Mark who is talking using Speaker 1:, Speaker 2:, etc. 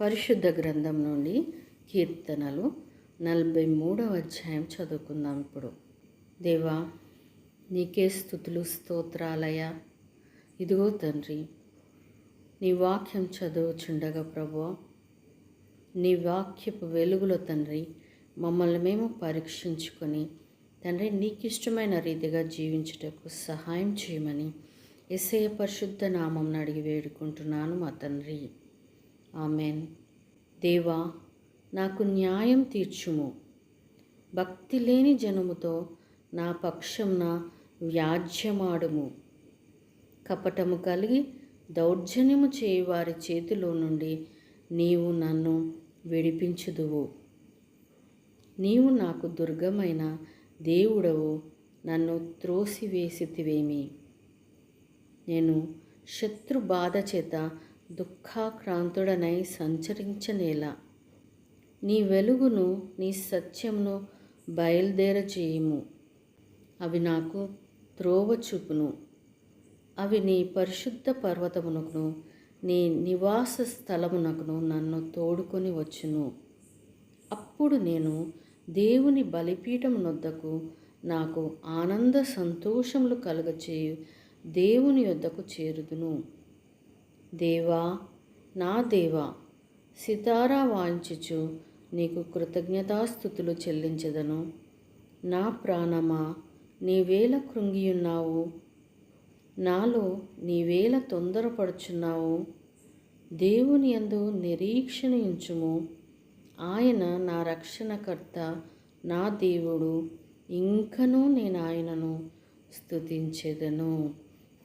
Speaker 1: పరిశుద్ధ గ్రంథం నుండి కీర్తనలు నలభై మూడవ అధ్యాయం చదువుకుందాం ఇప్పుడు. దేవా నీకే స్థుతులు స్తోత్రాలయ ఇదిగో తండ్రి నీ వాక్యం చదువుచుండగా ప్రభు నీ వాక్యపు వెలుగులో తండ్రి మమ్మల్ని మేము పరీక్షించుకొని తండ్రి నీకు ఇష్టమైన రీతిగా జీవించుటకు సహాయం చేయమని ఎస్ఐ పరిశుద్ధ నామం అడిగి వేడుకుంటున్నాను మా తండ్రి. ఆమెన్. దేవా నాకు న్యాయం తీర్చుము. భక్తి లేని జనముతో నా పక్షంన వ్యాజ్యమాడుము. కపటము కలిగి దౌర్జన్యము చేయి వారి చేతిలో నుండి నీవు నన్ను విడిపించుదువు. నీవు నాకు దుర్గమైన దేవుడవు నన్ను త్రోసివేసితివేమి. నేను శత్రు బాధ చేత దుఃఖాక్రాంతుడనై సంచరించనేలా. నీ వెలుగును నీ సత్యమును బయలుదేరచేయము అవి నాకు త్రోవ చూపును. అవి నీ పరిశుద్ధ పర్వతమునకును నీ నివాస స్థలమునకును నన్ను తోడుకొని వచ్చును. అప్పుడు నేను దేవుని బలిపీఠం నొద్దకు నాకు ఆనంద సంతోషములు కలుగచేయు దేవుని యొద్దకు చేరుదును. దేవా నా దేవా సితారా వాయించుచు నీకు కృతజ్ఞతాస్థుతులు చెల్లించదను. నా ప్రాణమా నీవేల కృంగియున్నావు. నాలో నీవేల తొందరపడుచున్నావు. దేవుని అందు నిరీక్షణ ఉంచుము ఆయన నా రక్షణకర్త నా దేవుడు ఇంకనూ నేను ఆయనను స్తుతించేదను.